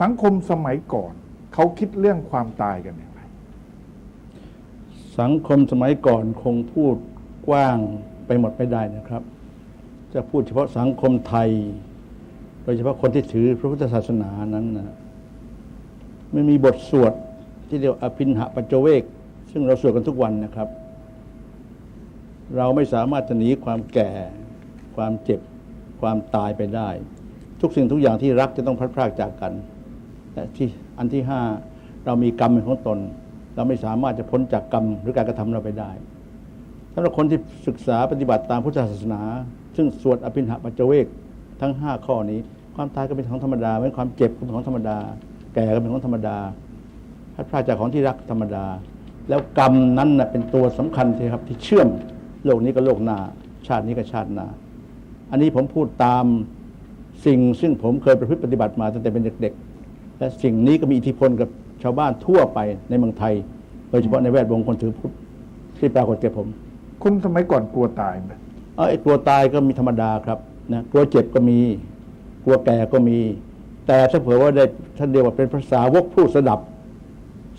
สังคมสมัยก่อน เขาคิดเรื่องความตายกันอย่างไร สังคมสมัยก่อนคงพูดกว้างไปหมดไม่ได้นะครับ จะพูดเฉพาะสังคมไทย โดยเฉพาะคนที่ถือพระพุทธศาสนานั้นนะไม่มีบทสวดที่เรียกว่าอภินหปัจเจเวก ซึ่งเราสวดกันทุกวันนะครับ เราไม่สามารถจะหนีความแก่ ความเจ็บ ความตายไปได้ ทุกสิ่งทุกอย่างที่รักจะต้องพลัดพรากจากกันและที่อันที่ห้าเรามีกรรมเป็นของตน เราไม่สามารถจะพ้นจากกรรมหรือการกระทำเราไปได้สำหรับคนที่ศึกษาปฏิบัติตามพุทธศาสนา ซึ่งสวดอภินหปัจเจเวกทั้งห้าข้อนี้ ความตายก็เป็นของธรรมดาเหมือนความเจ็บก็เป็นของธรรมดา แก่ก็เป็นของธรรมดาพลัดพรากจากของที่รักธรรมดา แล้วกรรมนั้นนะเป็นตัวสำคัญที่ครับที่เชื่อม โลกนี้กับโลกหน้า ชาตินี้กับชาติหน้า อันนี้ผมพูดตามสิ่งซึ่งผมเคยประพฤติปฏิบัติมาตั้งแต่เป็นเด็กๆ และสิ่งนี้ก็มีอิทธิพลกับชาวบ้านทั่วไปในเมืองไทย โดยเฉพาะในแวดวงคนถือพุทธที่ปรากฏแก่ผม คุณสมัยก่อนกลัวตายไหมเอ้ยกลัวตายก็มีธรรมดาครับนะกลัวเจ็บก็มี กลัวแก่ก็มี แต่ถ้าเผื่อว่าได้ท่านเรียกว่าเป็นภาษาวกผู้สดับ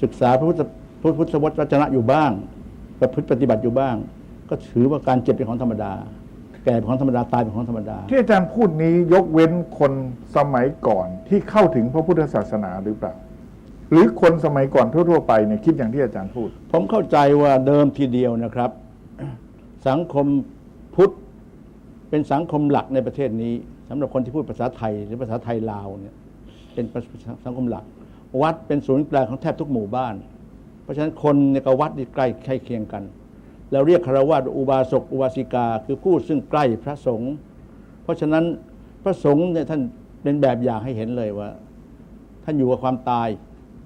ศึกษาพระพุทธพระพุทธวจนะอยู่บ้างประพฤติปฏิบัติอยู่บ้าง ก็ถือว่าการเจ็บเป็นของธรรมดา แก่เป็นของธรรมดาตายเป็นของธรรมดา ที่อาจารย์พูดนี้ยกเว้นคนสมัยก่อนที่เข้าถึงพระพุทธศาสนาหรือเปล่า หรือคนสมัยก่อนทั่วๆไปเนี่ยคิดอย่างที่อาจารย์พูด ผมเข้าใจว่าเดิมทีเดียวนะครับ สังคมพุทธเป็นสังคมหลักในประเทศนี้สำหรับคนที่พูดภาษาไทยหรือภาษาไทยลาวเนี่ยเป็นสังคมหลัก วัดเป็นศูนย์กลางของแทบทุกหมู่บ้าน เพราะฉะนั้นคนในกับวัดนี่ใกล้ใกล้เคียงกัน เราเรียกคารวะอุบาสกอุบาสิกา คือผู้ซึ่งใกล้พระสงฆ์เพราะฉะนั้นพระสงฆ์เนี่ยท่านเป็นแบบอย่างให้เห็นเลยว่า ท่านอยู่กับความตาย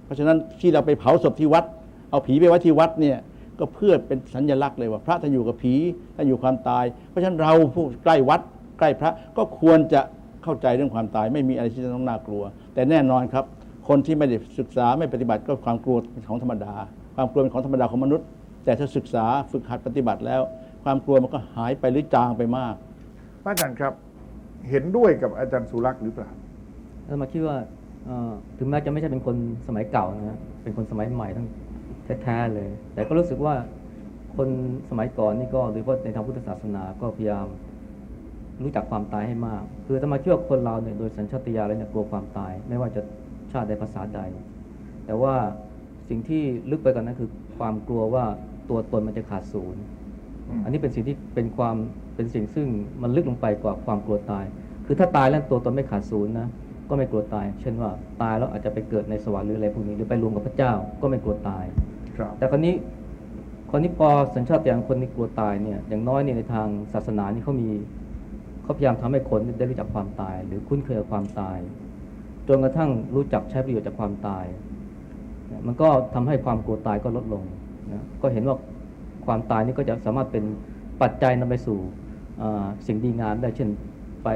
เพราะฉะนั้นที่เราไปเผาศพที่วัด เอาผีไปไว้ที่วัดเนี่ยก็เพื่อเป็นสัญลักษณ์เลยว่า พระท่านอยู่กับผีท่านอยู่ความตาย เพราะฉะนั้นเราผู้ใกล้วัดใกล้พระก็ควรจะเข้าใจเรื่องความตาย ไม่มีอะไรที่จะต้องน่ากลัว แต่แน่นอนครับ คนที่ไม่ได้ศึกษาไม่ปฏิบัติก็ความกลัวเป็นของธรรมดา ความกลัวเป็นของธรรมดาของมนุษย์ แต่ถ้าศึกษาฝึกหัดปฏิบัติแล้ว ความกลัวมันก็หายไปหรือจางไปมาก พระอาจารย์ครับเห็นด้วยกับอาจารย์สุรักษ์หรือเปล่าแล้วมาคิดว่าเอ่อถึงแม้จะไม่ใช่เป็นคนสมัยเก่านะฮะเป็นคนสมัยใหม่ทั้งแท้ๆเลย แต่ก็รู้สึกว่าคนสมัยก่อนนี่ก็โดยเฉพาะในทางพุทธศาสนาก็พยายามรู้จักความตายให้มาก คือถ้ามาเชื่อว่าคนเราเนี่ยโดยสัญชาตญาณแล้วเนี่ยกลัวความตาย ไม่ว่าจะชาติใดภาษาใด แต่ว่าสิ่งที่ลึกไปกว่านนั้นคือความกลัวว่า ตัวตนมันจะขาดศูนย์อืมอันนี้เป็นสิ่งที่เป็นความเป็นสิ่งซึ่งมันลึกลงไปกว่าความกลัวตาย คือถ้าตายแล้วตัวตนไม่ขาดศูนย์นะก็ไม่กลัวตาย เช่นว่าตายแล้วอาจจะไปเกิดในสวรรค์หรืออะไรพวกนี้หรือไปรวมกับพระเจ้าก็ไม่กลัวตายครับแต่คนนี้คนนี้พอสัญชาตญาณคนนี้กลัวตายเนี่ยอย่างน้อยเนี่ยในทางศาสนานี่เขามีเขาพยายามทำให้คนได้รู้จักความตาย หรือคุ้นเคยกับความตายจนกระทั่งรู้จักใช้ประโยชน์จากความตายเนี่ยมันก็ทำให้ความกลัวตายก็ลดลง นะก็เห็นว่าความตายนี่ก็จะสามารถเป็นปัจจัยนำไปสู่สิ่งดีงามได้ เช่นไป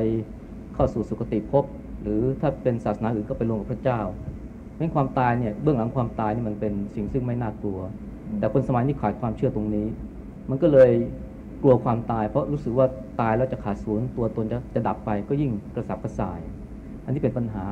เข้าสู่สุคติภพหรือถ้าเป็นศาสนาอื่นก็ไปรวมกับพระเจ้าเพราะความตายเนี่ยเบื้องหลังความตายนี่มันเป็นสิ่งซึ่งไม่น่ากลัว แต่คนสมัยนี้ขาดความเชื่อตรงนี้ มันก็เลยกลัวความตาย เพราะรู้สึกว่าตายแล้วจะขาดศูนย์ตัวตนจะจะดับไปก็ยิ่งกระสับกระส่าย อันนี้เป็นปัญหา